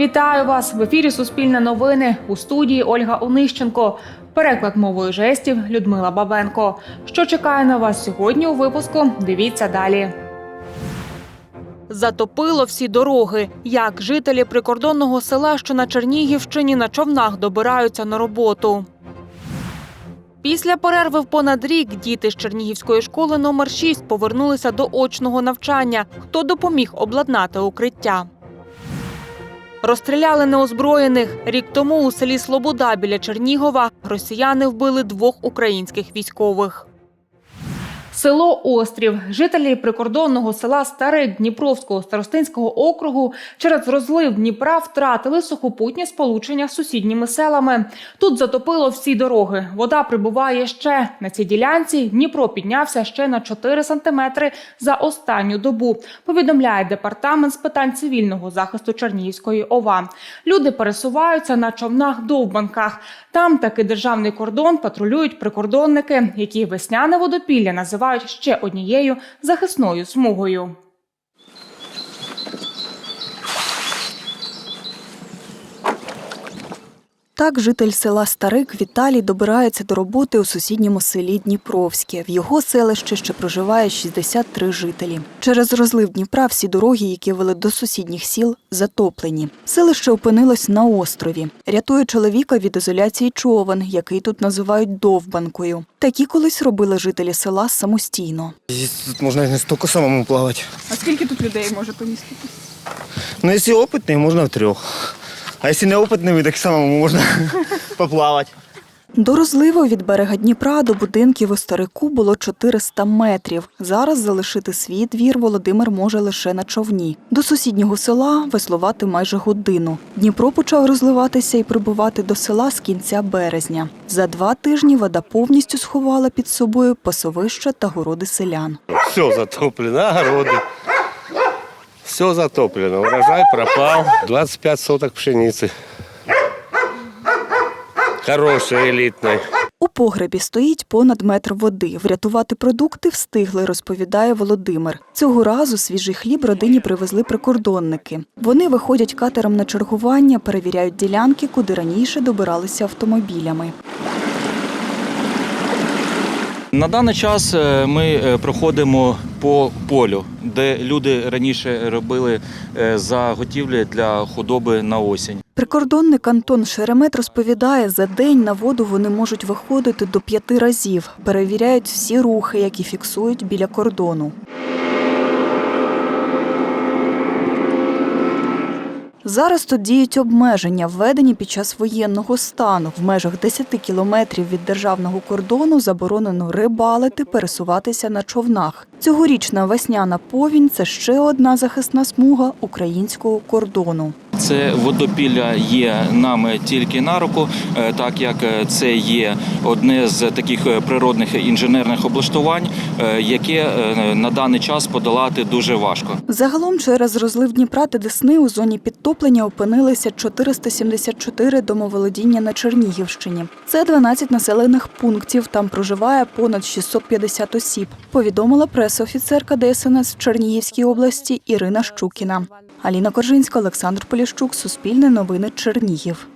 Вітаю вас в ефірі Суспільне новини у студії Ольга Онищенко. Переклад мовою жестів Людмила Бабенко. Що чекає на вас сьогодні у випуску? Дивіться далі. Затопило всі дороги. Як жителі прикордонного села, що на Чернігівщині на човнах добираються на роботу. Після перерви в понад рік діти з Чернігівської школи номер 6 повернулися до очного навчання. Хто допоміг обладнати укриття? Розстріляли неозброєних. Рік тому у селі Слобода біля Чернігова росіяни вбили двох українських військових. Село Острів. Жителі прикордонного села Старе Дніпровського старостинського округу через розлив Дніпра втратили сухопутні сполучення з сусідніми селами. Тут затопило всі дороги. Вода прибуває ще на цій ділянці. Дніпро піднявся ще на 4 сантиметри за останню добу. Повідомляє департамент з питань цивільного захисту Чернігівської ОВА. Люди пересуваються на човнах-довбанках. Там таки державний кордон патрулюють прикордонники, які весняне водопілля називають ще однією захисною смугою. Так, житель села Старик Віталій добирається до роботи у сусідньому селі Дніпровське. В його селищі ще проживає 63 жителі. Через розлив Дніпра всі дороги, які вели до сусідніх сіл, затоплені. Селище опинилось на острові. Рятує чоловіка від ізоляції човен, який тут називають довбанкою. Такі колись робили жителі села самостійно. Тут можно не столько самому плавать. А скільки тут людей може поміститись? Но если опытный, можно в трех. А если неопытными, так самому можно поплавать. До розливу від берега Дніпра до будинків у Старику було 400 метрів. Зараз залишити свій двір Володимир може лише на човні. До сусіднього села веслувати майже годину. Дніпро почав розливатися і прибувати до села з кінця березня. За два тижні вода повністю сховала під собою пасовища та городи селян. Все затоплено, огороды. Все затоплено. Урожай пропал. 25 соток пшеницы. Хорошей, элитной. У погребі стоїть понад метр води. Врятувати продукти встигли, розповідає Володимир. Цього разу свіжий хліб родині привезли прикордонники. Вони виходять катером на чергування, перевіряють ділянки, куди раніше добиралися автомобілями. На даний час е, ми е, проходимо по полю, де люди раніше робили е, заготівлі для худоби на осінь. Прикордонник Антон Шеремет розповідає, за день на воду вони можуть виходити до п'яти разів. Перевіряють всі рухи, які фіксують біля кордону. Зараз тут діють обмеження, введені під час воєнного стану. В межах 10 кілометрів від державного кордону заборонено рибалити, пересуватися на човнах. Цьогорічна весняна повінь це ще одна захисна смуга українського кордону. Це водопілля є нам тільки на руку, е, так як е, це є одне з таких е, природних інженерних облаштувань, яке на даний час подолати дуже важко. Загалом через розлив Дніпра та Десни у зоні підтоплення опинилися 474 домоволодіння на Чернігівщині. Це 12 населених пунктів. Там проживає понад 650 осіб. Повідомила пресофіцерка ДСНС в Чернігівській області Ірина Щукіна. Аліна Коржинська, Олександр Поліщук, Суспільне новини Чернігів.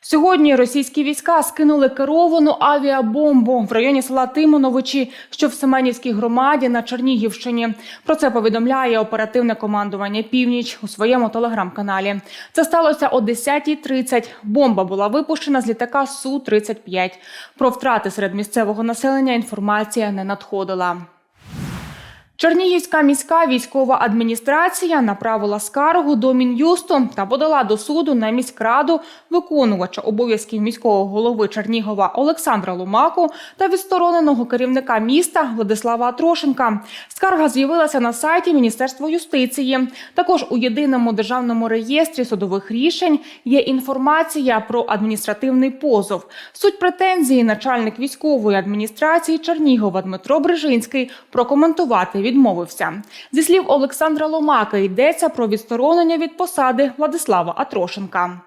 Сьогодні російські війська скинули керовану авіабомбу в районі села Тимоновичі, що в Семенівській громаді на Чернігівщині. Про це повідомляє оперативне командування Північ у своєму телеграм-каналі. Це сталося о 10.30. Бомба була випущена з літака су 35 Про втрати серед місцевого населення інформація не надходила. Чернігівська міська військова адміністрація направила скаргу до Мін'юсту та подала до суду на міськраду виконувача обов'язків міського голови Чернігова Олександра Ломаку та відстороненого керівника міста Владислава Атрошенка. Скарга з'явилася на сайті Міністерства юстиції. Також у єдиному державному реєстрі судових рішень є інформація про адміністративний позов. Суть претензії начальник військової адміністрації Чернігова Дмитро Брижинський прокоментувати відмовився. Зі слів Олександра Ломака йдеться про відсторонення від посади Владислава Атрошенка.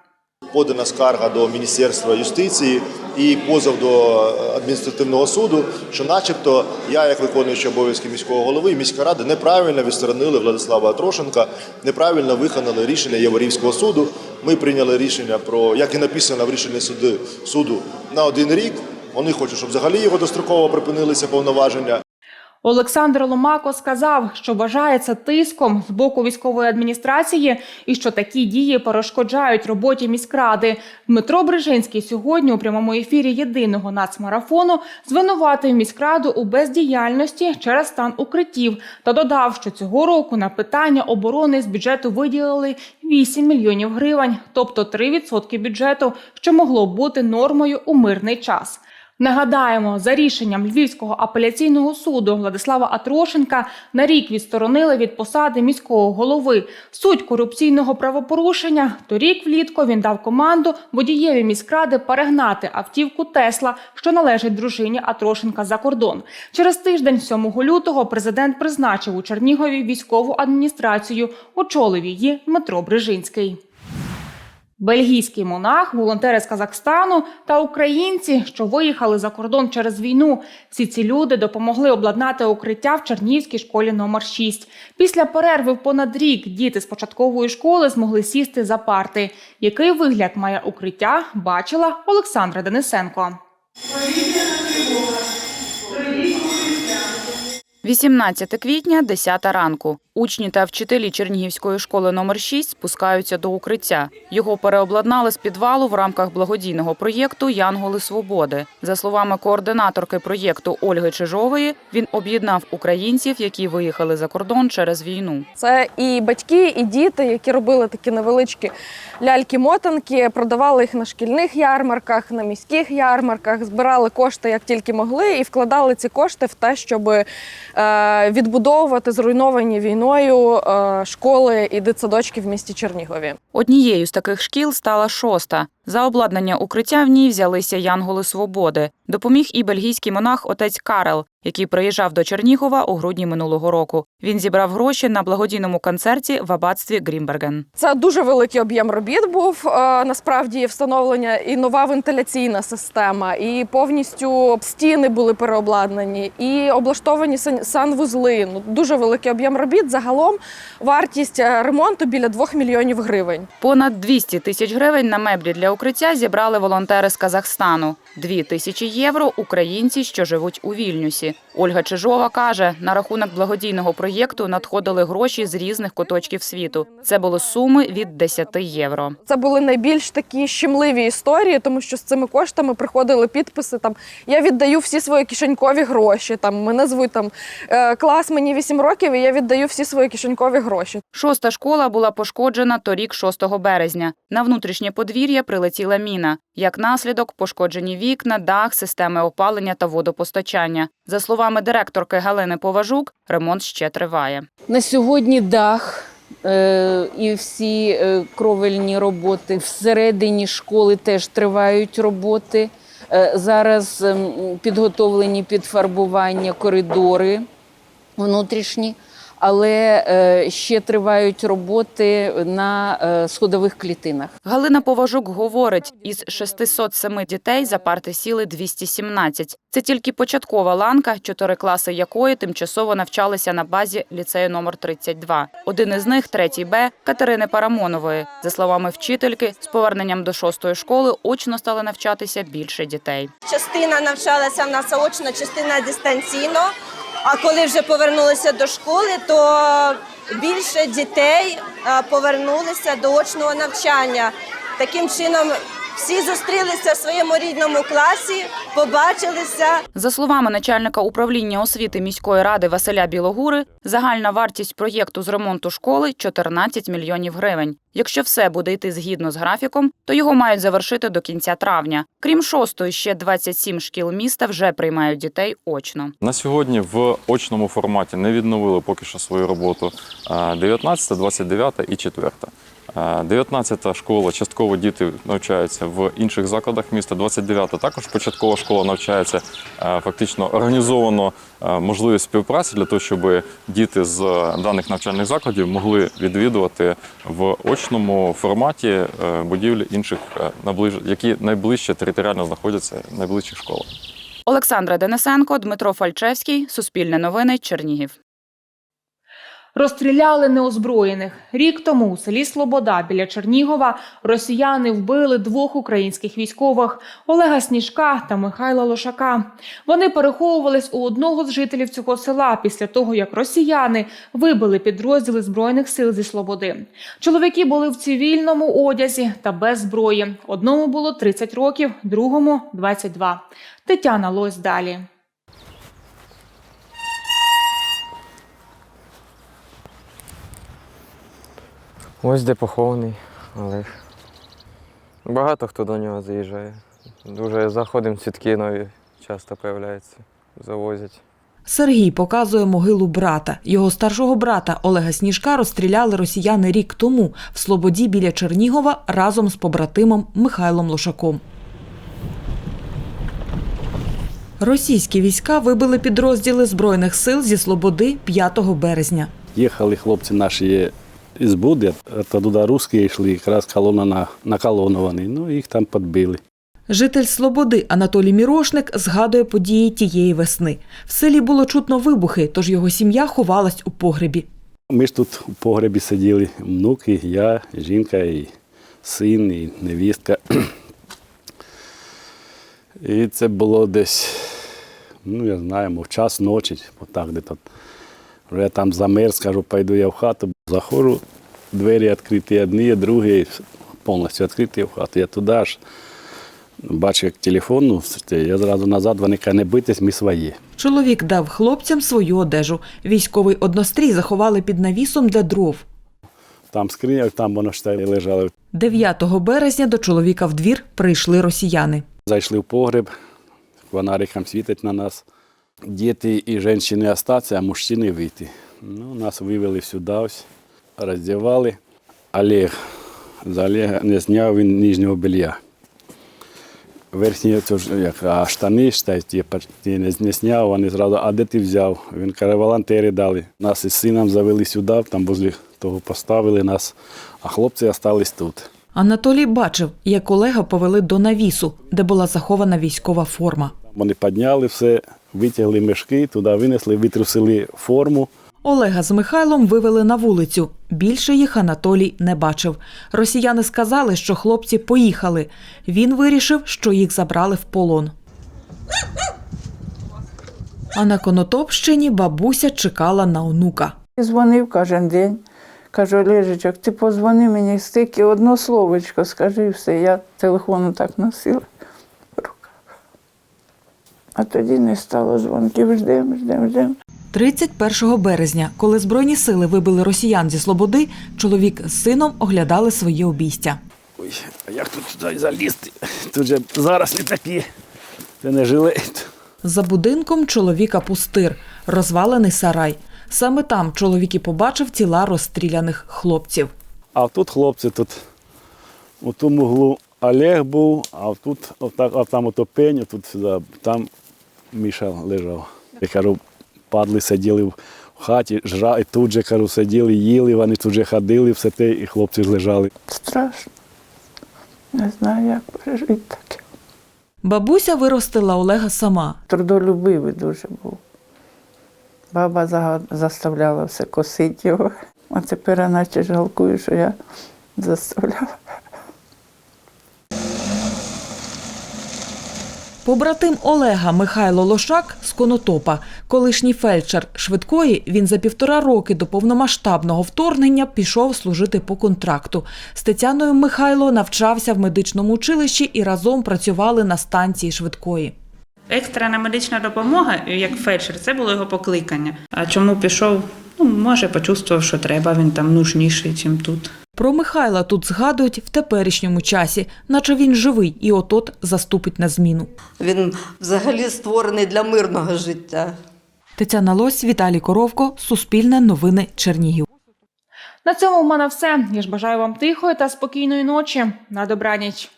подана скарга до Міністерства юстиції і позов до адміністративного суду, що, начебто, я, як виконуючий обов'язки міського голови, і міська рада неправильно відсторонили Владислава Трошенка, неправильно виконали рішення Яворівського суду. Ми прийняли рішення про, як і написано в рішенні суду, суду на один рік. Вони хочуть, щоб взагалі його достроково припинилися повноваження. Олександр Ломако сказав, що вважає це тиском з боку військової адміністрації і що такі дії перешкоджають роботі міськради. Дмитро Брижинський сьогодні у прямому ефірі єдиного нацмарафону звинуватив міськраду у бездіяльності через стан укриттів та додав, що цього року на питання оборони з бюджету виділили 8 мільйонів гривень, тобто 3% бюджету, що могло бути нормою у мирний час. Нагадаємо, за рішенням Львівського апеляційного суду Владислава Атрошенка на рік відсторонили від посади міського голови. Суть корупційного правопорушення торік влітку він дав команду водієві міськради перегнати автівку Тесла, що належить дружині Атрошенка за кордон. Через тиждень, 7 лютого, президент призначив у Чернігові військову адміністрацію. Очолив її Дмитро Брижинський. Бельгійський монах, волонтери з Казахстану та українці, що виїхали за кордон через війну. Всі ці люди допомогли обладнати укриття в Чернігівській школі номер 6. Після перерви в понад рік діти з початкової школи змогли сісти за парти. Який вигляд має укриття, бачила Олександра Денисенко. 18 квітня, 10 ранку. Учні та вчителі Чернігівської школи номер 6 спускаються до укриття. Його переобладнали з підвалу в рамках благодійного проєкту Янголи Свободи. За словами координаторки проєкту Ольги Чижової, він об'єднав українців, які виїхали за кордон через війну. Це і батьки, і діти, які робили такі невеличкі ляльки-мотанки, продавали їх на шкільних ярмарках, на міських ярмарках, збирали кошти як тільки могли, і вкладали ці кошти в те, щоб відбудовувати зруйновані війною е, школи і дитсадочки в місті Чернігові. Однією з таких шкіл стала шоста. За обладнання укриття в ній взялися Янголи Свободи. Допоміг і бельгійський монах отець Карел, який приїжджав до Чернігова у грудні минулого року. Він зібрав гроші на благодійному концерті в аббатстві Грімберген. Це дуже великий об'єм робіт був. е, Насправді встановлення і нова вентиляційна система, і повністю стіни були переобладнані, і облаштовані санвузли. Ну дуже великий об'єм робіт. Загалом вартість е, ремонту біля 2 мільйонів гривень. Понад 200 тисяч гривень на меблі для укриття зібрали волонтери з Казахстану. Дві тисячі євро українці, що живуть у Вільнюсі. Ольга Чижова каже, на рахунок благодійного проєкту надходили гроші з різних куточків світу. Це були суми від 10 євро. Це були найбільш такі щемливі історії, тому що з цими коштами приходили підписи. Там я віддаю всі свої кишенькові гроші. Там мене звуть там е, клас, мені 8 років, і я віддаю всі свої кишенькові гроші. Шоста школа була пошкоджена торік 6 березня. На внутрішнє подвір'я прилетіла міна. Як наслідок, пошкоджені вікна, дах, системи опалення та водопостачання. За словами директорки Галини Поважук, ремонт ще триває. На сьогодні дах е, і всі е, кровельні роботи всередині школи теж тривають роботи. Е, зараз ем, підготовлені під фарбування коридори внутрішні, але е, ще тривають роботи на е, сходових клітинах. Галина Поважук говорить, із 607 дітей за парти сіли 217. Це тільки початкова ланка, чотири класи якої тимчасово навчалися на базі ліцею номер 32. Один із них, третій Б, Катерини Парамонової. За словами вчительки, з поверненням до шостої школи очно стали навчатися більше дітей. Частина навчалася в нас заочно, частина дистанційно. А коли вже повернулися до школи, то більше дітей е, повернулися до очного навчання. Таким чином, всі зустрілися в своєму рідному класі, побачилися. За словами начальника управління освіти міської ради Василя Білогури, загальна вартість проєкту з ремонту школи 14 мільйонів гривень. Якщо все буде йти згідно з графіком, то його мають завершити до кінця травня. Крім шостої, ще 27 шкіл міста вже приймають дітей очно. На сьогодні в очному форматі не відновили поки що свою роботу 19, 29 і 4. Е, 19-та школа, частково діти навчаються в інших закладах міста. 29-та також початкова школа навчається. Фактично організовано можливість співпраці для того, щоб діти з даних навчальних закладів могли відвідувати в очному форматі е, будівлі інших, е, які найближче територіально знаходяться найближчих школах. Олександра Денисенко, Дмитро Фальчевський, Суспільне новини, Чернігів. Розстріляли неозброєних. Рік тому у селі Слобода біля Чернігова росіяни вбили двох українських військових Олега Сніжка та Михайла Лошака. Вони переховувались у одного з жителів цього села після того, як росіяни вибили підрозділи збройних сил зі Слободи. Чоловіки були в цивільному одязі та без зброї. Одному було 30 років, другому 22. Тетяна Лось далі. Ось де похований Олег. Багато хто до нього заїжджає. Дуже заходимо, цвітки нові часто появляються, завозять. Сергій показує могилу брата. Його старшого брата Олега Сніжка розстріляли росіяни рік тому в Слободі біля Чернігова разом з побратимом Михайлом Лошаком. Російські війська вибили підрозділи збройних сил зі Слободи 5 березня. Їхали хлопці наші із Буди, а туди русські йшли, якраз колона на, на колону вони, ну їх там підбили. Житель Слободи Анатолій Мірошник згадує події тієї весни. В селі було чутно вибухи, тож його сім'я ховалась у погребі. Ми ж тут у погребі сиділи, внуки, я, жінка, і син, і невістка. І це було десь, ну я знаю, в час ночі, отак де тут. Вже я там замер, скажу, пойду я в хату. Заходжу, двері відкриті одні, другі, повністю відкриті в хату. Я туди аж бачу, як телефон, ну, я зразу назад, вони кажуть, не бийтесь, ми свої. Чоловік дав хлопцям свою одежу. Військовий однострій заховали під навісом для дров. Там скриня, там воно ж лежало. 9 березня до чоловіка в двір прийшли росіяни. Зайшли в погреб, фонариком світить на нас. Діти і жінки залишаться, а мужчини вийти. Ну, нас вивели сюди, ось, роздягали. Олег, з Олега не зняв він нижнього белья. Верхні як, а штани ті не, не зняв, вони зразу, а де ти взяв? Він каже, волонтери дали. Нас із сином завели сюди, там возле того поставили нас, а хлопці залишились тут. Анатолій бачив, як Олега повели до навісу, де була захована військова форма. Вони підняли все, витягли мішки, туди винесли, витрусили форму. Олега з Михайлом вивели на вулицю. Більше їх Анатолій не бачив. Росіяни сказали, що хлопці поїхали. Він вирішив, що їх забрали в полон. А на Конотопщині бабуся чекала на онука. Дзвонив кожен день. Кажу, Олежичок, ти позвони мені стільки одно словечко, скажи все. Я телефону так носила. А тоді не стало дзвонків. Ждемо, ждемо, ждемо. 31 березня, коли збройні сили вибили росіян зі Слободи, чоловік з сином оглядали своє обійстя. Ой, а як тут туди залізти? Тут же зараз не такі. Це не жилет. За будинком чоловіка пустир, розвалений сарай. Саме там чоловік і побачив тіла розстріляних хлопців. А тут хлопці тут у тому углу Олег був, а тут отак, а там ото пень, тут сюди, там Міша лежав. Я кажу, падли, сиділи в хаті, жра, і тут же кажу, сиділи, їли, вони тут же ходили, все те, і хлопці ж лежали. Страшно. Не знаю, як пережити таке. Бабуся виростила Олега сама. Трудолюбивий дуже був. Баба за- заставляла все косити його. А тепер я наче жалкую, що я заставляла. Побратим Олега Михайло Лошак з Конотопа, колишній фельдшер швидкої, він за півтора роки до повномасштабного вторгнення пішов служити по контракту. З Тетяною Михайло навчався в медичному училищі і разом працювали на станції швидкої. Екстрена медична допомога, як фельдшер, це було його покликання. А чому пішов? Ну, може, почувствував, що треба, він там нужніший, ніж тут. Про Михайла тут згадують в теперішньому часі, наче він живий і отот заступить на зміну. Він взагалі створений для мирного життя. Тетяна Лось, Віталій Коровко, Суспільне новини Чернігів. На цьому в мене все. Я ж бажаю вам тихої та спокійної ночі. На добраніч.